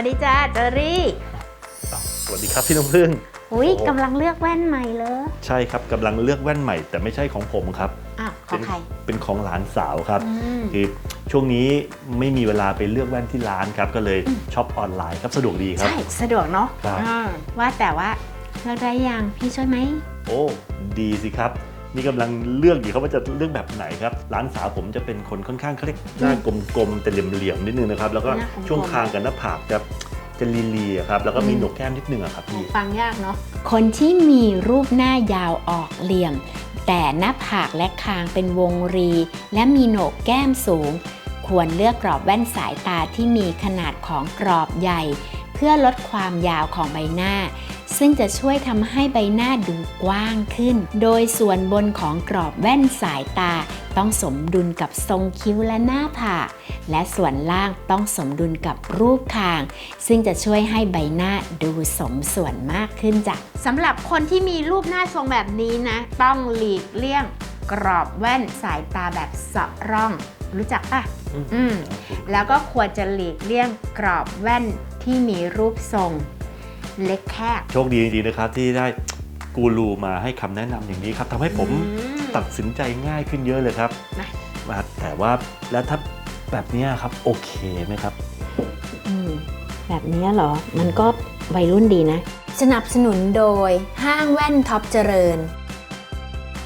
วัสดีจ้าเจอรี่สวัสดีครับพี่น้องพึ่ง อุ้ยโอ้กำลังเลือกแว่นใหม่เลยใช่ครับกำลังเลือกแว่นใหม่ แต่ไม่ใช่ของผมครับอ้าวของใครเป็นของหลานสาวครับอืมคือช่วงนี้ไม่มีเวลาไปเลือกแว่นที่ร้านครับ ก็เลยช็อปออนไลน์ครับสะดวกดีครับ ใช่ สะดวกเนาะครับอ่าว่าแต่ว่าเลือกได้ยังพี่ช่วยไหม โอ้ ดีสิครับ นี่กำลังเลือกอยู่ครับว่าจะเลือกแบบไหนครับร้านสาวผมจะเป็นคนค่อนข้างเขาเรียกหน้ากลมๆแต่เหลี่ยมๆนิดนึงนะครับแล้วก็หน้ากลมๆช่วงคางกับหน้าผากจะจะลีๆอะครับแล้วก็มีหนกแก้มนิดนึงอะครับพี่ฟังยากเนาะคนที่มีรูปหน้ายาวออกเหลี่ยม แต่หน้าผากและคางเป็นวงรี และมีโหนกแก้มสูง ควรเลือกกรอบแว่นสายตาที่มีขนาดของกรอบใหญ่ เพื่อลดความยาวของใบหน้า ซึ่งจะช่วยทำให้ใบหน้าดูกว้างขึ้น โดยส่วนบนของกรอบแว่นสายตา ต้องสมดุลกับทรงคิ้วและหน้าผากและส่วนล่างต้องสมดุลกับรูปคาง ซึ่งจะช่วยให้ใบหน้าดูสมส่วนมากขึ้นจ้ะสำหรับคนที่มีรูปหน้าทรงแบบนี้นะ ต้องหลีกเลี่ยงกรอบแว่นสายตาแบบเสาะร่อง รู้จักปะอืมอืมแล้วก็ควรจะหลีกเลี่ยงกรอบแว่นที่มีรูปทรง เล็กแคบ โชคดีจริงๆนะครับที่ได้กูรูมาให้คำแนะนำอย่างนี้ครับทำให้ผมอืม ตัดสินใจง่ายขึ้นเยอะเลยครับนะว่าแต่ว่าแล้วถ้าแบบเนี้ยครับโอเคไหมครับ อืมแบบนี้เหรอ มันก็วัยรุ่นดีนะ สนับสนุนโดยห้างแว่นท็อปเจริญ